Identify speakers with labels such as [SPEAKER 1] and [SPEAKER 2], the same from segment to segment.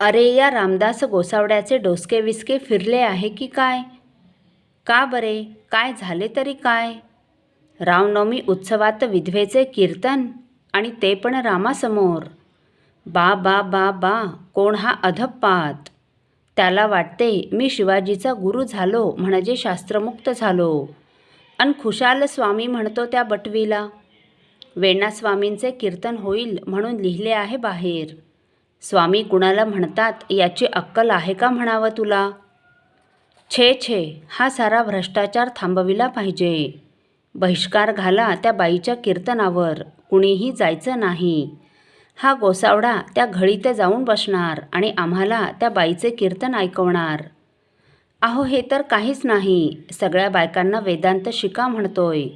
[SPEAKER 1] अरे या रामदास गोसावड्याचे डोसके विसके फिरले आहे की काय? का बरे? काय झाले तरी काय? रामनवमी उत्सवात विधवेचे कीर्तन आणि ते पण रामासमोर. बा बा बा बा कोण हा अधपात त्याला वाटते मी शिवाजीचा गुरु झालो म्हणजे शास्त्रमुक्त झालो. अन खुशाल स्वामी म्हणतो त्या बटवीला वेणास्वामींचे कीर्तन होईल म्हणून लिहिले आहे बाहेर. स्वामी कुणाला म्हणतात याची अक्कल आहे का म्हणावं तुला? छे छे हा सारा भ्रष्टाचार थांबविला पाहिजे. बहिष्कार घाला त्या बाईच्या कीर्तनावर कुणीही जायचं नाही. हा गोसावडा त्या घळीत जाऊन बसणार आणि आम्हाला त्या बाईचे कीर्तन ऐकवणार. अहो हे तर काहीच नाही सगळ्या बायकांना वेदांत शिका म्हणतोय.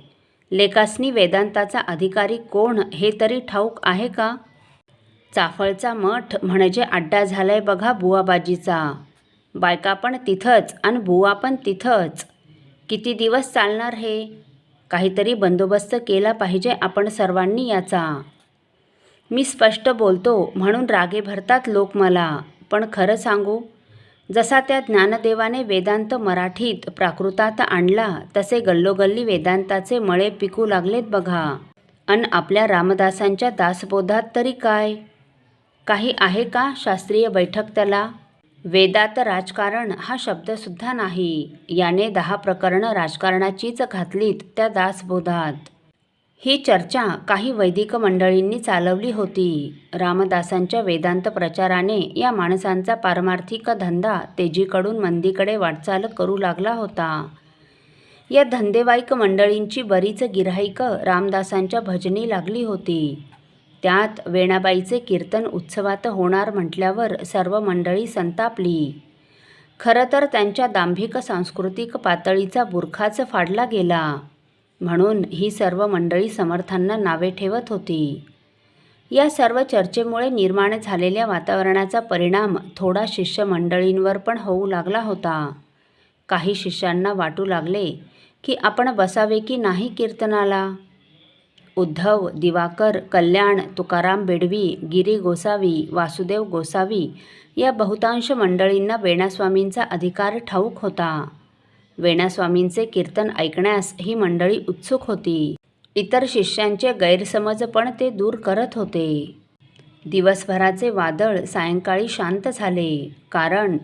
[SPEAKER 1] लेकासनी वेदांताचा अधिकारी कोण हे तरी ठाऊक आहे का? चाफळचा मठ म्हणजे अड्डा झालाय बघा बुवाबाजीचा. बायका पण तिथंच आणि बुवा पण तिथंच. किती दिवस चालणार हे? काहीतरी बंदोबस्त केला पाहिजे आपण सर्वांनी याचा. मी स्पष्ट बोलतो म्हणून रागे भरतात लोक मला. पण खरं सांगू जसा त्या ज्ञानदेवाने वेदांत मराठीत प्राकृतात आणला तसे गल्लोगल्ली वेदांताचे मळे पिकू लागलेत बघा. अन आपल्या रामदासांच्या दासबोधात तरी काय? काही आहे का शास्त्रीय बैठक त्याला? वेदात राजकारण हा शब्दसुद्धा नाही. याने दहा प्रकरणं राजकारणाचीच घातलीत त्या दासबोधात. ही चर्चा काही वैदिक मंडळींनी चालवली होती. रामदासांच्या वेदांत प्रचाराने या माणसांचा पारमार्थिक धंदा तेजीकडून मंदीकडे वाटचाल करू लागला होता. या धंदेवाईक मंडळींची बरीच गिऱ्हाईकं रामदासांच्या भजनी लागली होती. त्यात वेणाबाईचे कीर्तन उत्सवात होणार म्हटल्यावर सर्व मंडळी संतापली. खरं तर त्यांच्या दांभिक सांस्कृतिक पातळीचा बुरखाच फाडला गेला. म्हणून ही सर्व मंडळी समर्थांना नावे ठेवत होती. या सर्व चर्चेमुळे निर्माण झालेल्या वातावरणाचा परिणाम थोडा शिष्यमंडळींवर पण होऊ लागला होता. काही शिष्यांना वाटू लागले की आपण बसावे की नाही कीर्तनाला? उद्धव दिवाकर कल्याण तुकाराम बेडवी गिरी गोसावी वासुदेव गोसावी या बहुतांश मंडळींना वेणास्वामींचा अधिकार ठाऊक होता. वेणास्वामींचे कीर्तन ऐकण्यास ही मंडळी उत्सुक होती. इतर शिष्यांचे गैरसमज पण ते दूर करत होते. दिवसभराचे वादळ सायंकाळी शांत झाले कारण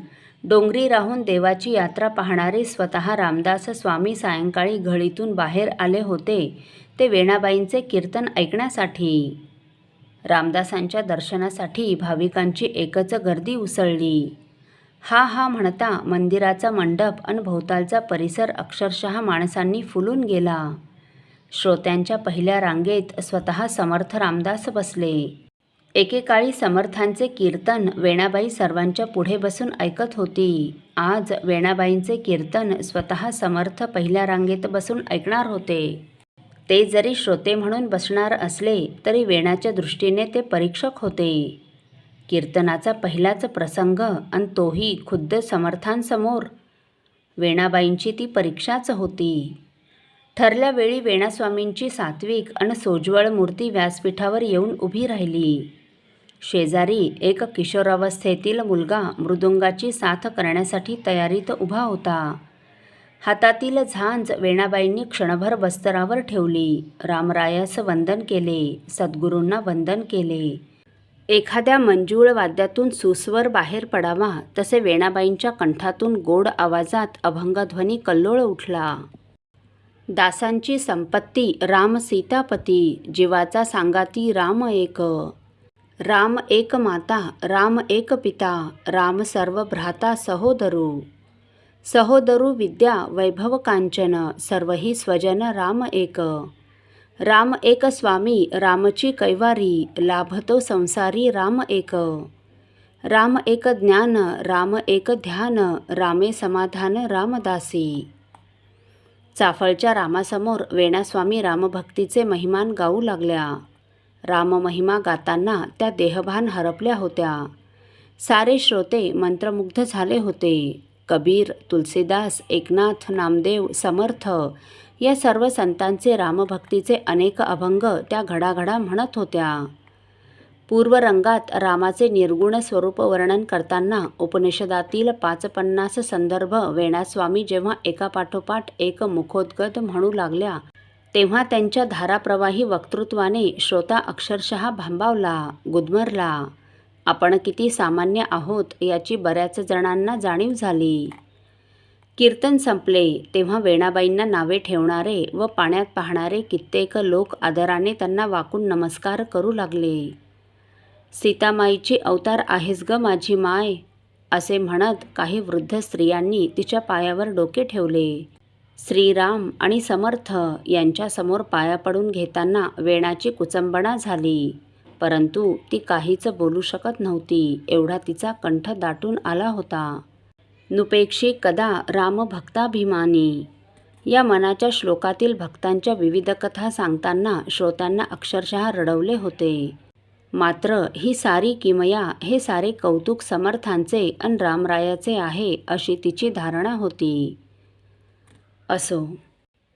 [SPEAKER 1] डोंगरी राहून देवाची यात्रा पाहणारे स्वतः रामदास स्वामी सायंकाळी घळीतून बाहेर आले होते. ते वेणाबाईंचे कीर्तन ऐकण्यासाठी. रामदासांच्या दर्शनासाठी भाविकांची एकच गर्दी उसळली. हा हा म्हणता मंदिराचा मंडप आणि भोवतालचा परिसर अक्षरशः माणसांनी फुलून गेला. श्रोत्यांच्या पहिल्या रांगेत स्वतः समर्थ रामदास बसले. एकेकाळी समर्थांचे कीर्तन वेणाबाई सर्वांच्या पुढे बसून ऐकत होती. आज वेणाबाईंचे कीर्तन स्वतः समर्थ पहिल्या रांगेत बसून ऐकणार होते. ते जरी श्रोते म्हणून बसणार असले तरी वेणाच्या दृष्टीने ते परीक्षक होते. कीर्तनाचा पहिलाच प्रसंग आणि तोही खुद्द समर्थांसमोर. वेणाबाईंची ती परीक्षाच होती. ठरल्या वेळी वेणास्वामींची सात्विक आणि सोज्वळ मूर्ती व्यासपीठावर येऊन उभी राहिली. शेजारी एक किशोरावस्थेतील मुलगा मृदुंगाची साथ करण्यासाठी तयारीत उभा होता. हातातील झांज वेणाबाईंनी क्षणभर बस्तरावर ठेवली. रामरायास वंदन केले सद्गुरूंना वंदन केले. एखाद्या मंजूळ वाद्यातून सुस्वर बाहेर पडावा तसे वेणाबाईंच्या कंठातून गोड आवाजात अभंगध्वनी कल्लोळ उठला. दासांची संपत्ती राम सीतापती जीवाचा सांगाती राम एक. राम एक माता राम एक पिता राम सर्व भ्राता सहोदरू। सहोदरू विद्या वैभव कांचन सर्वही स्वजन राम एक। राम एक स्वामी रामची कैवारी लाभतो संसारी राम एक। राम एक ज्ञान राम एक ध्यान रामे समाधान रामदासी। चाफळच्या रामासमोर वेणास्वामी रामभक्तीचे महिमान गाऊ लागल्या। राममहिमा गाताना त्या देहभान हरपल्या होत्या. सारे श्रोते मंत्रमुग्ध झाले होते. कबीर तुलसीदास एकनाथ नामदेव समर्थ या सर्व संतांचे रामभक्तीचे अनेक अभंग त्या घडाघडा म्हणत होत्या. पूर्वरंगात रामाचे निर्गुण स्वरूप वर्णन करताना उपनिषदातील पाच पन्नास संदर्भ वेणास्वामी जेव्हा एकापाठोपाठ एक मुखोद्गत म्हणू लागल्या तेव्हा त्यांच्या धाराप्रवाही वक्तृत्वाने श्रोता अक्षरशः भांबावला गुदमरला. आपण किती सामान्य आहोत याची बऱ्याच जणांना जाणीव झाली. कीर्तन संपले तेव्हा वेणाबाईंना नावे ठेवणारे व पाण्यात पाहणारे कित्येक लोक आदराने त्यांना वाकून नमस्कार करू लागले. सीतामाईची अवतार आहेस ग माझी माय असे म्हणत काही वृद्ध स्त्रियांनी तिच्या पायावर डोके ठेवले. श्रीराम आणि समर्थ यांच्यासमोर पाया पडून घेताना वेणाची कुचंबणा झाली. परंतु ती काहीच बोलू शकत नव्हती एवढा तिचा कंठ दाटून आला होता. नुपेक्षी कदा राम भक्ताभिमानी या मनाच्या श्लोकातील भक्तांच्या विविध कथा सांगताना श्रोत्यांना अक्षरशः रडवले होते. मात्र ही सारी किमया हे सारे कौतुक समर्थांचे अन रामरायाचे आहे अशी तिची धारणा होती. असो.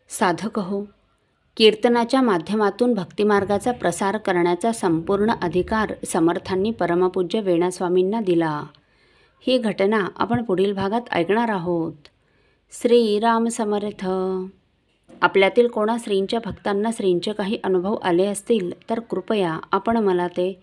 [SPEAKER 1] साधक हो. कीर्तनाच्या माध्यमातून भक्तिमार्गाचा प्रसार करण्याचा संपूर्ण अधिकार समर्थांनी परमपूज्य वेणास्वामींना दिला. ही घटना आपण पुढील भागात ऐकणार आहोत. श्रीराम समर्थ. आपल्यातील कोणा श्रींच्या भक्तांना श्रींचे काही अनुभव आले असतील तर कृपया आपण मला ते